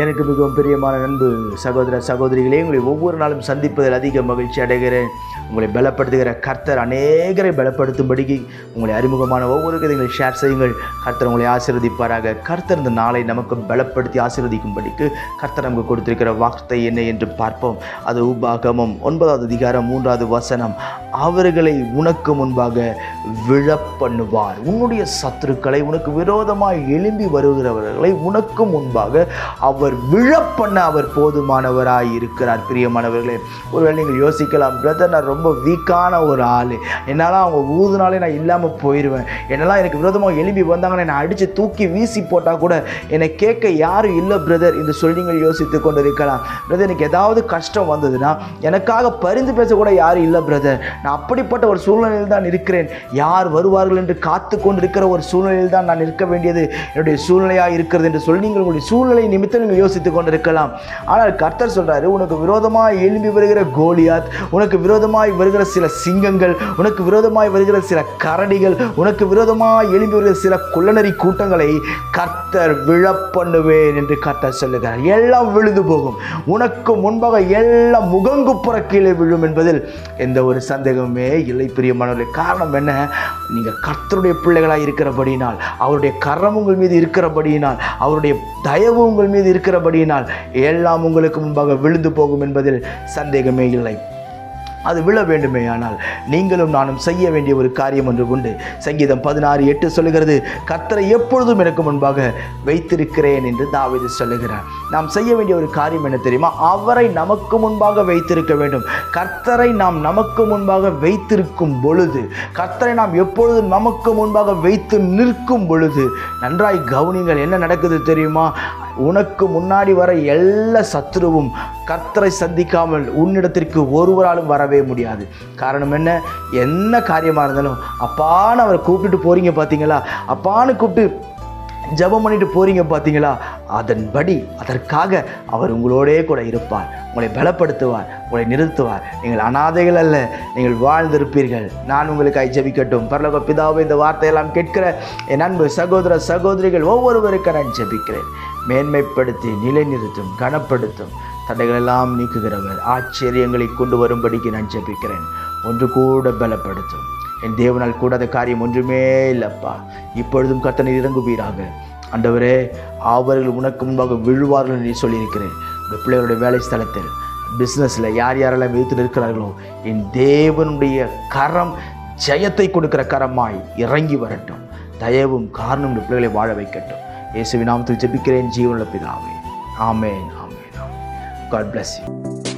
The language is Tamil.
எனக்கு மிகவும் பிரியமான நண்பு சகோதர சகோதரிகளே உங்களை ஒவ்வொரு நாளும் சந்திப்பதில் அதிக மகிழ்ச்சி அடைகிறேன். உங்களை பலப்படுத்துகிற கர்த்தர் அநேகரை பலப்படுத்தும்படிக்கு உங்களை அறிமுகமான ஒவ்வொரு கதைகளை ஷேர் செய்யுங்கள். கர்த்தர் உங்களை ஆசீர்வதிப்பாராக. கர்த்தர் இந்த நாளை நமக்கு பலப்படுத்தி ஆசீர்வதிக்கும்படிக்கு கர்த்தர் நமக்கு கொடுத்திருக்கிற வார்த்தை என்ன என்று பார்ப்போம். அது உபாகமம் ஒன்பதாவது அதிகாரம் மூன்றாவது வசனம். அவர்களை உனக்கு முன்பாக விழப்பண்ணுவார் உன்னுடைய சத்துருக்களை உனக்கு விரோதமாக எழும்பி வருகிறவர்களை உனக்கு முன்பாக அவர் விழப்பண்ண அவர் போதுமானவராய் இருக்கிறார். பிரியமானவர்களே ஒருவேளை நீங்கள் யோசிக்கலாம் பிரதர் நான் ரொம்ப வீக்கான ஒரு ஆள். என்னால் அவங்க ஊதுனாலே நான் இல்லாமல் போயிடுவேன் என்னெல்லாம் எனக்கு விரோதமாக எழும்பி வந்தாங்கன்னா என்னை அடித்து தூக்கி வீசி போட்டால் கூட என்னை கேட்க யாரும் இல்லை பிரதர் என்று சொல்லி நீங்கள் யோசித்து கொண்டு இருக்கலாம் பிரதர் எனக்கு ஏதாவது கஷ்டம் வந்ததுன்னா எனக்காக பரிந்து பேச கூட யாரும் இல்லை பிரதர் நான் அப்படிப்பட்ட ஒரு சூழ்நிலையில் தான் இருக்கிறேன். யார் வருவார்கள் என்று காத்து கொண்டிருக்கிற ஒரு சூழ்நிலையில் தான் நான் இருக்க வேண்டியது. என்னுடைய சூழ்நிலையாக இருக்கிறது என்று சொல்லி நீங்கள் உங்களுடைய சூழ்நிலை நிமித்தம் நீங்கள் யோசித்து கொண்டிருக்கலாம். ஆனால் கர்த்தர் சொல்கிறாரு உனக்கு விரோதமாக எழும்பி வருகிற கோலியாத் உனக்கு விரோதமாய் வருகிற சில சிங்கங்கள் உனக்கு விரோதமாய் வருகிற சில கரடிகள் உனக்கு விரோதமாக எழும்பி வருகிற சில குள்ளநரி கூட்டங்களை கர்த்தர் விழப்பண்ணுவேன் என்று கர்த்தர் சொல்லுகிறார். எல்லாம் விழுந்து போகும். உனக்கு முன்பாக எல்லாம் முகங்குப்புற கீழே விழும் என்பதில் எந்த ஒரு சந்தேகம் இல்லை பிரியமானவர்களே. காரணம் என்ன? நீங்கள் கர்த்தருடைய பிள்ளைகளாக இருக்கிறபடியினால் அவருடைய கரம் உங்கள் மீது இருக்கிறபடியினால் அவருடைய தயவு உங்கள் மீது இருக்கிறபடியினால் எல்லாம் உங்களுக்கு முன்பாக விழுந்து போகும் என்பதில் சந்தேகமே இல்லை. அது விழ வேண்டுமே ஆனால் நீங்களும் நானும் செய்ய வேண்டிய ஒரு காரியம் ஒன்று உண்டு. சங்கீதம் பதினாறு எட்டு சொல்லுகிறது கத்தரை எப்பொழுதும் எனக்கு முன்பாக வைத்திருக்கிறேன் என்று தாவிது சொல்லுகிறார். நாம் செய்ய வேண்டிய ஒரு காரியம் என்ன தெரியுமா? அவரை நமக்கு முன்பாக வைத்திருக்க வேண்டும். கர்த்தரை நாம் நமக்கு முன்பாக வைத்திருக்கும் பொழுது கர்த்தரை நாம் எப்பொழுதும் நமக்கு முன்பாக வைத்து நிற்கும் பொழுது நன்றாய் கவனிங்கள் என்ன நடக்குது தெரியுமா? உனக்கு முன்னாடி வர எல்லா சத்துருவும் கர்த்தரை சந்திக்காமல் உன்னிடத்திற்கு ஒருவராலும் வரவே முடியாது. காரணம் என்ன? என்ன காரியமாக இருந்தாலும் அப்பான்னு அவரை கூப்பிட்டுட்டு போகிறீங்க பார்த்தீங்களா அப்பான்னு கூப்பிட்டு ஜெபம் பண்ணிட்டு போறீங்க பார்த்தீங்களா அதன்படி அதற்காக அவர் உங்களோடே கூட இருப்பார். உங்களை பலப்படுத்துவார் உங்களை நிறுத்துவார். நீங்கள் அனாதைகள் அல்ல நீங்கள் வாழ்ந்திருப்பீர்கள். நான் உங்களுக்காய் ஜபிக்கட்டும். பரலோக பிதாவை இந்த வார்த்தையெல்லாம் கேட்கிற என் அன்பு சகோதர சகோதரிகள் ஒவ்வொருவருக்கு நான் ஜபிக்கிறேன். மேன்மைப்படுத்தி நிலைநிறுத்தும் கனப்படுத்தும். தடைகளெல்லாம் நீக்குகிறவர் ஆச்சரியங்களை கொண்டு வரும்படிக்கு நான் ஜெபிக்கிறேன். ஒன்று கூட பலப்படுத்தும். என் தேவனால் கூடாத காரியம் ஒன்றுமே இல்லைப்பா. இப்பொழுதும் கத்தனை இறங்குவீராக. அண்டவரே அவர்கள் உனக்கு முன்பாக விழுவார்கள் என்று சொல்லியிருக்கிறேன். உங்கள் பிள்ளைகளுடைய வேலை ஸ்தலத்தில் பிஸ்னஸில் யார் யாரெல்லாம் வைத்து நிற்கிறார்களோ என் தேவனுடைய கரம் ஜெயத்தை கொடுக்கிற கரமாய் இறங்கி வரட்டும். தயவும் காரணம் இந்த பிள்ளைகளை வாழ வைக்கட்டும். இயேசுவின் நாமத்தில் ஜெபிக்கிறேன் ஜீவனுள்ள பிதாவே. ஆமேன் ஆமேன் ஆமேன். God bless you